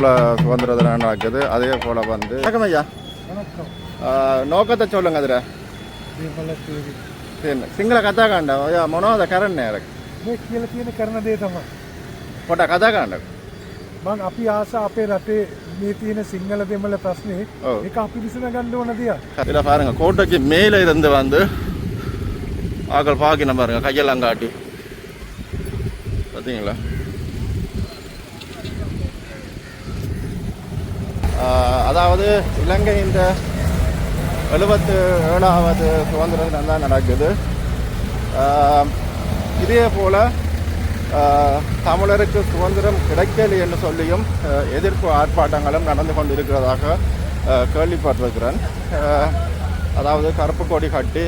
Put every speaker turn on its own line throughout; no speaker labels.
கொழும்புல சுதந்திர தினம் நடக்குது அதே போல் வந்து வணக்கம் ஐயா
வணக்கம்
ஆஹ் நோக்கத்தை சொல்லுங்க அதில்
දේවලත්වේවි
සිංහල කතා කණ්ඩ ඔය මොනවද කරන්න ඇර
මේ කියල තියෙන කරන දේ තම
පොට කතා කණ්ඩ
මං අපි ආස අපේ රටේ මේ තියෙන සිංහල දෙමල ප්‍රශ්නය
ඔව්.
එක අපි විසන ගණ්ඩ ඕන දෙයක්
இதில் பாருங்க கோட்டைக்கு மேலே இருந்து வந்து ஆக்கள் பார்க்கணும் பாருங்க கையெல்லாம் காட்டி பார்த்தீங்களா அதாவது இலங்கை இந்த எழுபத்து ஏழாவது சுதந்திர தினம் தான் நடக்குது இதே போல் தமிழருக்கு சுதந்திரம் கிடைக்கலை என்று சொல்லியும் எதிர்ப்பு ஆர்ப்பாட்டங்களும் நடந்து கொண்டிருக்கிறதாக கேள்விப்பட்டிருக்கிறேன். அதாவது கருப்பு கொடி கட்டி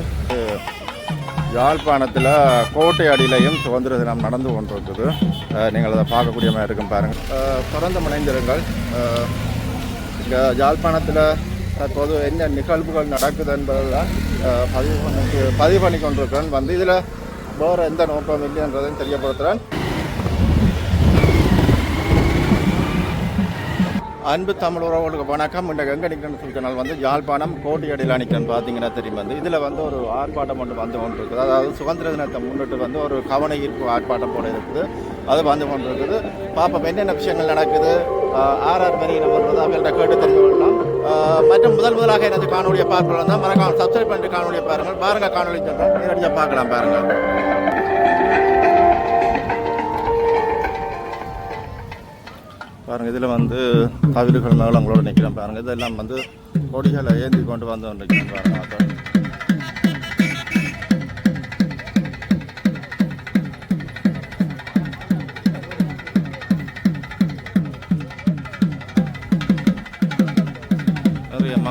யாழ்ப்பாணத்தில் கோட்டை அடியிலையும் சுதந்திர தினம் நடந்து கொண்டிருக்குது. நீங்கள் அதை பார்க்கக்கூடிய மாதிரி இருக்கும் பாருங்கள் ஆஹ் தொடர்ந்து முனைந்திருங்கள் ஆஹ் இங்கே யாழ்ப்பாணத்தில் தற்போது என்ன நிகழ்வுகள் நடக்குது என்பதெல்லாம் பதிவு பண்ணி பதிவு பண்ணி கொண்டிருக்கிறேன் வந்து இதில் வேறு எந்த நோக்கம் இல்லைன்றதையும் தெரியப்படுத்துகிறேன் அன்பு தமிழ் உறவுகளுக்கு வணக்கம். இந்த எங்கே நிற்கிறேன்னு சொல்லி வந்து யாழ்ப்பாணம் கோட்டையடியில் நிற்கிறேன் பார்த்தீங்கன்னா தெரியும். வந்து இதில் வந்து ஒரு ஆர்ப்பாட்டம் ஒன்று வந்து கொண்டு இருக்குது அதாவது சுதந்திர தினத்தை முன்னிட்டு வந்து ஒரு கவன ஈர்ப்பு ஆர்ப்பாட்டம் போல இருக்குது. அது வந்து கொண்டு இருக்குது பார்ப்போம் என்னென்ன விஷயங்கள் நடக்குது? ஆர்ஆர் ஆர் ஆர் வரியில் கேட்டு தெரிந்து கொள்ளலாம் மற்றும் முதல் முதலாக எனது காணொலியை பார்க்கலாம் தான் மறக்காம சப்ஸ்கிரைப் பண்ணிட்டு காணொலியை பாருங்கள். பாருங்கள் காணொலி சொல்கிறேன் நேரடியாக பார்க்கலாம் பாருங்கள் பாருங்கள் இதில் வந்து கவிடுகள் அவங்களோட நிற்கிறேன் பாருங்கள் இதெல்லாம் வந்து கொடிகளை ஏந்தி கொண்டு வந்து கொண்டிருக்கிறேன் பாருங்கள்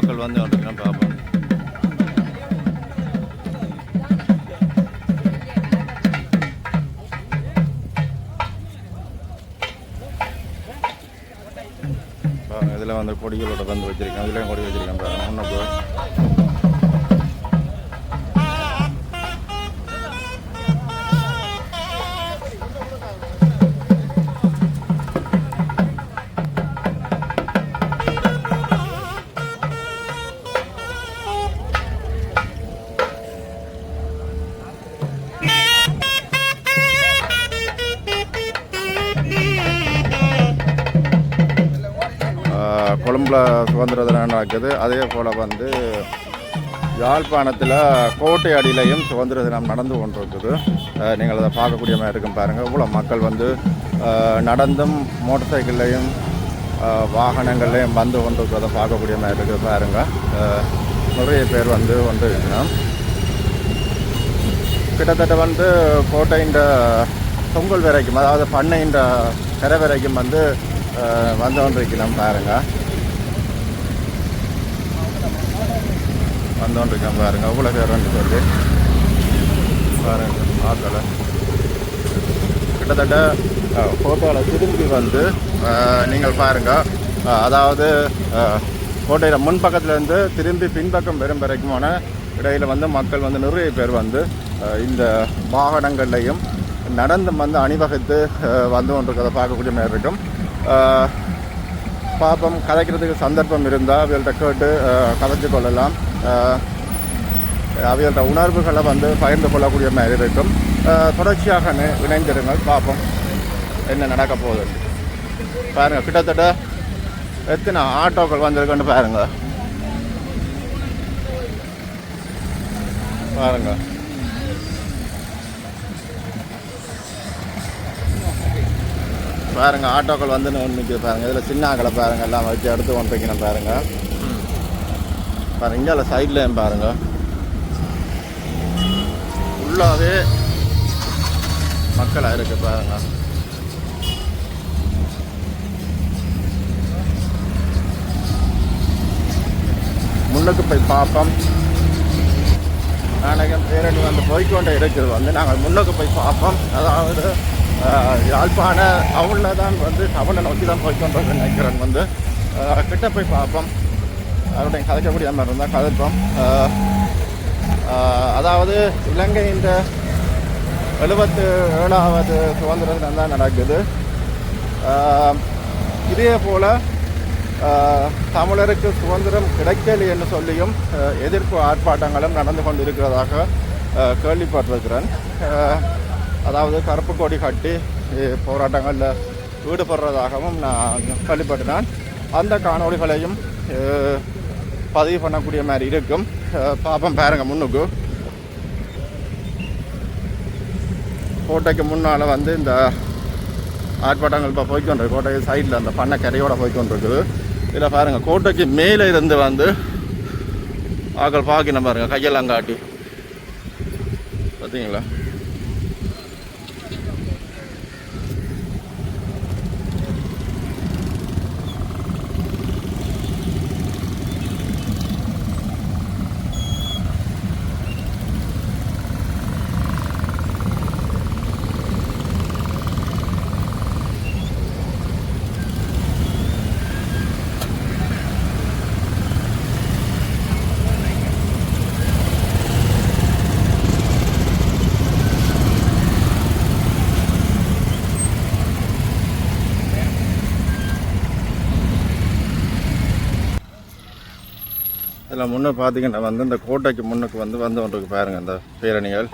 மக்கள் வந்து கொண்டிருக்கிறேன் பார்ப்போம். இதில் வந்து கொடிகளோட வந்து வச்சுருக்கேன் இதுலேயும் கொடி வச்சிருக்கேன் பாருங்க. முன்னுக்கு ஆஹ் சுதந்திர தினம் நடக்குது. அதே போல் வந்து யாழ்ப்பாணத்தில் கோட்டை அடியிலையும் சுதந்திர தினம் நடந்து கொண்டிருக்குது. நீங்கள் அதை பார்க்கக்கூடிய மாதிரி இருக்கும் பாருங்கள் இவ்வளோ மக்கள் வந்து நடந்தும் மோட்டர் சைக்கிள்லையும் வாகனங்கள்லையும் வந்து கொண்டிருக்கிறத பார்க்கக்கூடிய மாதிரி இருக்குது பாருங்கள் நிறைய பேர் வந்து வந்துருக்கணும் கிட்டத்தட்ட வந்து கோட்டையின் தொங்கல் வரைக்கும் அதாவது பண்ணையின் கரை வரைக்கும் வந்து வந்து கொண்டிருக்கணும் பாருங்கள் வந்து கொண்டிருக்கோம் பாருங்க. அவ்வளோ பேர் வந்து சொல்லி பாருங்க ஆக்களை கிட்டத்தட்ட ஃபோட்டோவில் திரும்பி வந்து நீங்கள் பாருங்கள் அதாவது கோட்டையில் முன்பக்கத்துலேருந்து திரும்பி பின்பக்கம் வரும் வரைக்குமான இடையில் வந்து மக்கள் வந்து நிறைய பேர் வந்து இந்த வாகனங்கள்லையும் நடந்து வந்து அணிவகுத்து வந்து கொண்டிருக்கிறத பார்க்கக்கூடிய மாதிரி இருக்கும். பார்ப்போம் பாப்பம் கதைக்கிறதுக்கு சந்தர்ப்பம் இருந்தால் அவர்கள்ட்ட கேட்டு கதைச்சு கொள்ளலாம். அவர்களோட உணர்வுகளை வந்து பகிர்ந்து கொள்ளக்கூடிய மாதிரி இருக்கும். தொடர்ச்சியாக இணைந்திருங்கள். பார்ப்போம் என்ன நடக்க போகுது? பாருங்கள் கிட்டத்தட்ட எத்தனை ஆட்டோக்கள் வந்திருக்குன்னு பாருங்கள் பாருங்கள் பாருங்க ஆட்டோக்கள் வந்து நிற்கிது பாருங்க. இதில் சின்ன ஆக்களை பாருங்க எல்லாம் வச்சு எடுத்து கொண்டு வைக்கணும் பாருங்க. பாருங்க இங்கே சைட்லேயும் பாருங்க. ஃபுல்லாகவே மக்களாக இருக்கு பாருங்க. முன்னுக்கு போய் பார்ப்போம். நாளைக்கு பேரணி வந்து போய்கொண்டே இருக்கிறது வந்து நாங்கள் முன்னுக்கு போய் பார்ப்போம். அதாவது யாழ்ப்பாண டவுனில் தான் வந்து டவுனை நோக்கி தான் போய்க்கொண்டு நினைக்கிறேன் வந்து. கிட்ட போய் பார்ப்போம். அவருடைய கதைக்கக்கூடிய மாதிரி இருந்தால் கதைப்போம். அதாவது இலங்கையின் இந்த எழுபத்து ஏழாவது சுதந்திர தினம் தான் நடக்குது இதே போல் தமிழருக்கு சுதந்திரம் கிடைக்கலை என்று சொல்லியும் எதிர்ப்பு ஆர்ப்பாட்டங்களும் நடந்து கொண்டிருக்கிறதாக கேள்விப்பட்டிருக்கிறேன். அதாவது கருப்பு கொடி கட்டி போராட்டங்களில் ஈடுபடுறதாகவும் நான் கேள்விப்பட்டினான் அந்த காணொளிகளையும் பதிவு பண்ணக்கூடிய மாதிரி இருக்கும். பாப்பம் பாருங்க முன்னுக்கு. கோட்டைக்கு முன்னால் வந்து இந்த ஆர்ப்பாட்டங்கள் இப்போ போய்க்கொண்டிருக்கு. கோட்டை சைடில் அந்த பண்ணை கரையோட போய்க்கொண்டிருக்குது. இதில் பாருங்கள் கோட்டைக்கு மேலே இருந்து வந்து ஆக்கள் பார்க்கணும் பாருங்கள் கையெல்லாம் காட்டி. பார்த்தீங்களா இதில் முன்னே பார்த்தீங்கன்னா வந்து இந்த கோட்டைக்கு முன்னுக்கு வந்து வந்து கொண்டிருக்கு பாருங்கள் இந்த பேரணிகள்.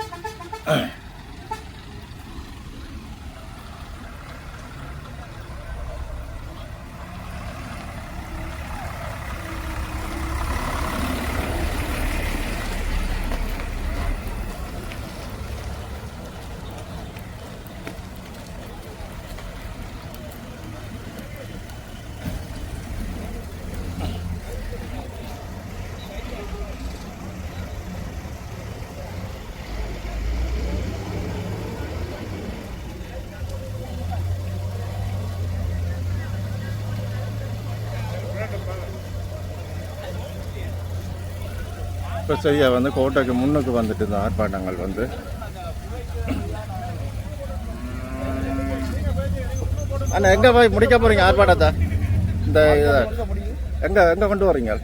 இப்போ சரியா வந்து கோட்டைக்கு முன்னுக்கு வந்துட்டு இந்த ஆர்ப்பாட்டங்கள் வந்து. அண்ணா எங்கே போய் முடிக்க போகிறீங்க ஆர்ப்பாட்டத்தை? இந்த இதை. எங்கே எங்கே கொண்டு வரீங்க?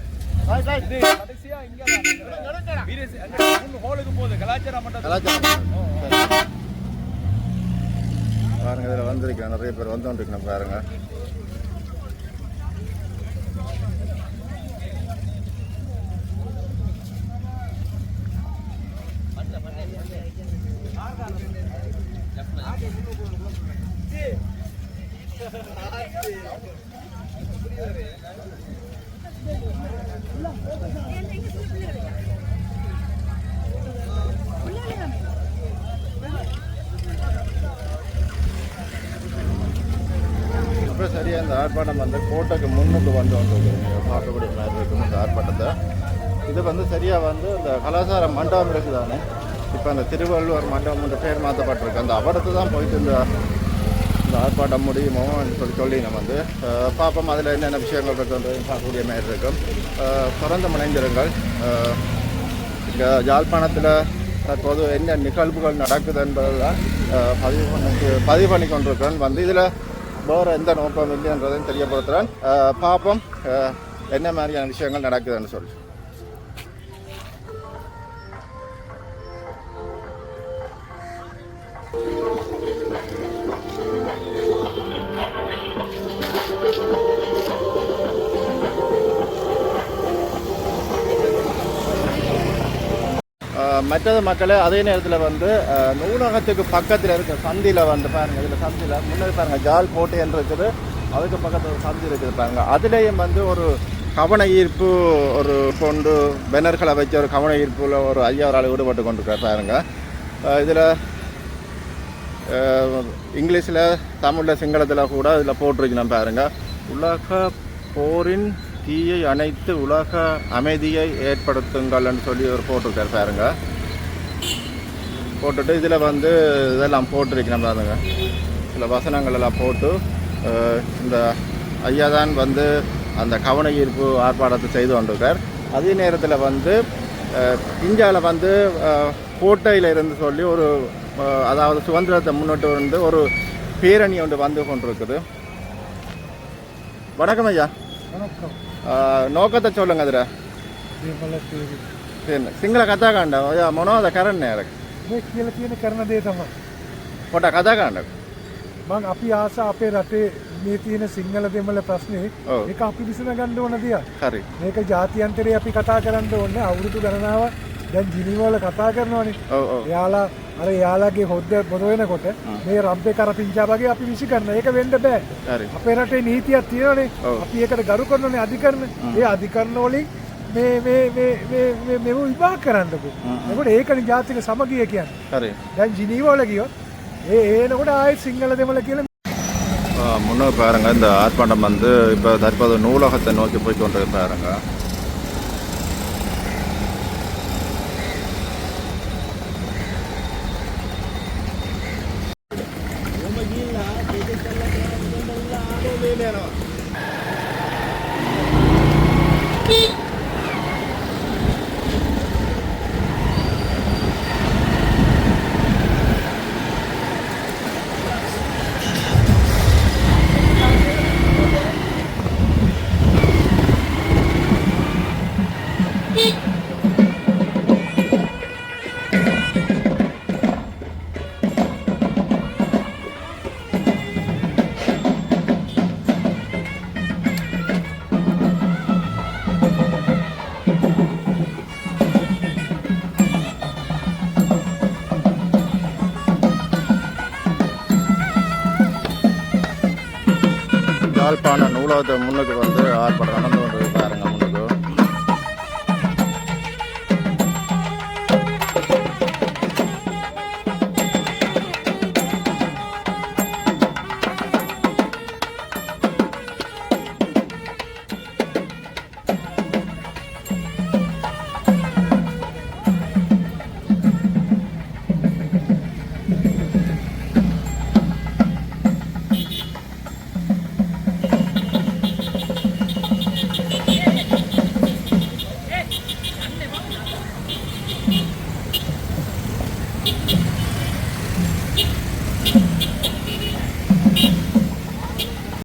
பாருங்க இதில் வந்திருக்கேன். நிறைய பேர் வந்து கொண்டிருக்கணும் பாருங்க. இப்போ சரியா இந்த ஆர்ப்பாட்டம் வந்து கோட்டைக்கு முன்னுக்கு வந்து வந்துருக்குங்க பார்க்கக்கூடிய மாதிரி இருக்கும் இந்த ஆர்ப்பாட்டத்தை. இது வந்து சரியா வந்து இந்த கலாச்சார மண்டபம் இருக்குதானே? இப்போ அந்த திருவள்ளுவர் மண்டபம் பேர் மாற்றப்பட்டிருக்கு. அந்த அவடத்து தான் போயிட்டு இந்த இந்த ஆர்ப்பாட்டம் முடியுமோ சொல்லி சொல்லி நம்ம வந்து பார்ப்போம். அதில் என்னென்ன விஷயங்கள் இருக்குன்றது பார்க்கக்கூடிய மாதிரி இருக்கும். அஹ், தொடர்ந்து முனைந்திருங்கள். இங்கே யாழ்ப்பாணத்தில் தற்போது என்ன நிகழ்வுகள் நடக்குது என்பதெல்லாம் பதிவு பண்ணி பதிவு பண்ணி கொண்டிருக்கிறேன். வந்து இதில் வேறு எந்த நோக்கம் இல்லைன்றதையும் தெரியப்படுத்துகிறேன் பார்ப்போம். என்ன மாதிரியான விஷயங்கள் நடக்குதுன்னு சொல்லி. மற்றது மக்களே அதே நேரத்தில் வந்து நூலகத்துக்கு பக்கத்தில் இருக்க சந்தியில் வந்து பாருங்க இதில் சந்தியில் முன்னாடி பாருங்க ஜால் கோட்டைன்னு இருக்குது. அதுக்கு பக்கத்தில் ஒரு சந்தி இருக்குது பாருங்க. அதுலேயும் வந்து ஒரு கவன ஈர்ப்பு ஒரு கொண்டு பெனர்களை வச்சு ஒரு கவன ஈர்ப்புல ஒரு ஐயா ஒரு ஆள் ஈடுபட்டு கொண்டிருக்கார் பாருங்க. இதில் இங்கிலீஷில் தமிழில் சிங்களத்தில் கூட இதில் போட்டிருக்கணும் பாருங்க. உலக போரின் தீயை அணைத்து உலக அமைதியை ஏற்படுத்துங்கள்னு சொல்லி ஒரு போட்டிருக்கார் பாருங்கள் போட்டுட்டு இதில் வந்து இதெல்லாம் போட்டிருக்கிறோம் பாருங்க. சில வசனங்கள் எல்லாம் போட்டு இந்த ஐயா தான் வந்து அந்த கவன ஈர்ப்பு ஆர்ப்பாட்டத்தை செய்து கொண்டிருக்கார். அதே நேரத்தில் வந்து இந்தியாவில் வந்து கோட்டையில் இருந்து சொல்லி ஒரு அதாவது சுதந்திரத்தை முன்னிட்டு வந்து ஒரு பேரணி ஒன்று வந்து கொண்டிருக்குது. வணக்கம் ஐயா.
வணக்கம்.
நோக்கத்தை சொல்லுங்க அதில் சிங்கள கத்தாகாண்டம் ஐயா மனோ அதை கரண் எனக்கு
මේ කියල තියෙන කරන දේ තම
පොට කතා කණ්ඩ
මං අපි ආස අපේ රටේ මේ තියෙන සිංහල දෙමළ ප්‍රශ්නේ. ඒක අපි විසඳ ගන්න ඕන දෙයක්.
හරි.
මේක ජාත්‍යන්තරේ අපි කතා කරන්න ඕනේ අවුරුදු ගණනාව දැන් ජිනීවල කතා කරනවානේ. එයාලා අර එයාලගේ හොද්ද බොර වෙනකොට මේ රම්පේ කරපිංචා වගේ අපි විසි කරන ඒක වෙන්න බෑ. අපේ රටේ නීතියක් තියෙනනේ. අපි ඒකට ගරු කරනනේ අධිකරණ. ඒ අධිකරණ වලින් මේ මේ මේ මේ මේ මෙව විභාග කරන්නකෝ. එතකොට ඒකනේ ජාතික සමගිය කියන්නේ.
හරි
දැන් ජිනීවල ගියොත් ඒ ඒනකොට ආයෙත් සිංහල දෙමළ කියලා
ஆ, முன்னே பாருங்க இந்த ஆர்ப்பாட்டம் வந்து இப்போ தற்போது நூலகத்தை நோக்கி போய் கொண்டு பாருங்க யாழ்ப்பாண நூலகத்தை முன்னுக்கு வந்து ஆர்ப்பாட்டம் நடந்து கொண்டு